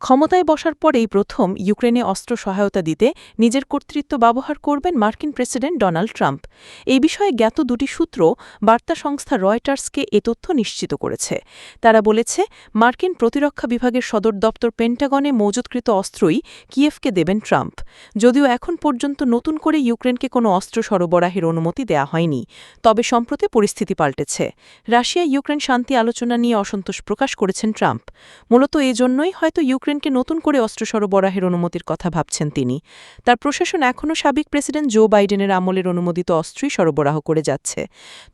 ক্ষমতায় বসার পরেই প্রথম ইউক্রেনে অস্ত্র সহায়তা দিতে নিজের কর্তৃত্ব ব্যবহার করবেন মার্কিন প্রেসিডেন্ট ডোনাল্ড ট্রাম্প। এই বিষয়ে জ্ঞাত দুটি সূত্র বার্তা সংস্থা রয়টার্সকে এ তথ্য নিশ্চিত করেছে। তারা বলেছে, মার্কিন প্রতিরক্ষা বিভাগের সদর দপ্তর পেন্টাগনে মজুতকৃত অস্ত্রই কিয়েফকে দেবেন ট্রাম্প। যদিও এখন পর্যন্ত নতুন করে ইউক্রেনকে কোনো অস্ত্র সরবরাহের অনুমতি দেয়া হয়নি, তবে সম্প্রতি পরিস্থিতি পাল্টেছে। রাশিয়া ইউক্রেন শান্তি আলোচনা নিয়ে অসন্তোষ প্রকাশ করেছেন ট্রাম্প। মূলত এজন্যই হয়তো ইউক্রেনকে নতুন করে অস্ত্র সরবরাহের অনুমতির কথা ভাবছেন তিনি। তার প্রশাসন এখনও সাবেক প্রেসিডেন্ট জো বাইডেনের আমলের অনুমোদিত অস্ত্রই সরবরাহ করে যাচ্ছে।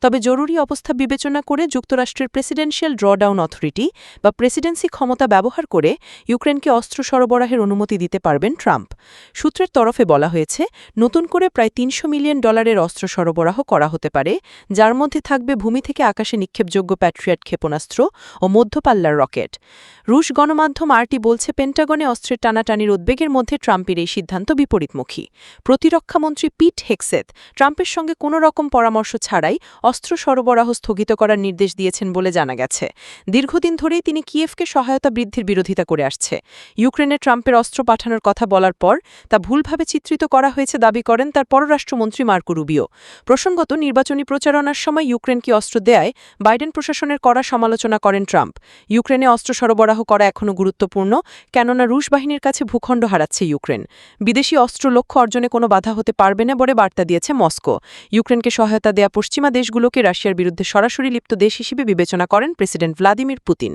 তবে জরুরি অবস্থা বিবেচনা করে যুক্তরাষ্ট্রের প্রেসিডেন্সিয়াল ড্রডাউন অথরিটি বা প্রেসিডেন্সি ক্ষমতা ব্যবহার করে ইউক্রেনকে অস্ত্র সরবরাহের অনুমতি দিতে পারবেন ট্রাম্প। সূত্রের তরফে বলা হয়েছে, নতুন করে প্রায় তিনশো মিলিয়ন ডলারের অস্ত্র সরবরাহ করা হতে পারে, যার মধ্যে থাকবে ভূমি থেকে আকাশে নিক্ষেপযোগ্য প্যাট্রিয়াট ক্ষেপণাস্ত্র ও মধ্যপাল্লার রকেট। রুশ গণমাধ্যম আরটি বলছে পেন্টাগনে অস্ত্রের টানাটানির উদ্বেগের মধ্যে ট্রাম্পের এই সিদ্ধান্ত বিপরীতমুখী। প্রতিরক্ষামন্ত্রী পিট হেক্সেথ ট্রাম্পের সঙ্গে কোনো রকম পরামর্শ ছাড়াই অস্ত্র সরবরাহ স্থগিত করার নির্দেশ দিয়েছেন বলে জানা গেছে। দীর্ঘদিন ধরেই তিনি কিয়েভকে সহায়তা বৃদ্ধির বিরোধিতা করে আসছে। ইউক্রেনে ট্রাম্পের অস্ত্র পাঠানোর কথা বলার পর তা ভুলভাবে চিত্রিত করা হয়েছে দাবি করেন তার পররাষ্ট্রমন্ত্রী মার্কো রুবিও। প্রসঙ্গত, নির্বাচনী প্রচারণার সময় ইউক্রেনকে অস্ত্র দেয়ায় বাইডেন প্রশাসনের কড়া সমালোচনা করেন ট্রাম্প। ইউক্রেনে অস্ত্র সরবরাহ করা এখনও গুরুত্বপূর্ণ। কেননা রুশ বাহিনীর কাছে ভূখণ্ড হারাচ্ছে ইউক্রেন। বিদেশি অস্ত্র লক্ষ্য অর্জনে কোনো বাধা হতে পারবে না বলে বার্তা দিয়েছে মস্কো। ইউক্রেনকে সহায়তা দেয়া পশ্চিমা দেশগুলোকে রাশিয়ার বিরুদ্ধে সরাসরি লিপ্ত দেশ হিসেবে বিবেচনা করেন প্রেসিডেন্ট ভ্লাদিমির পুতিন।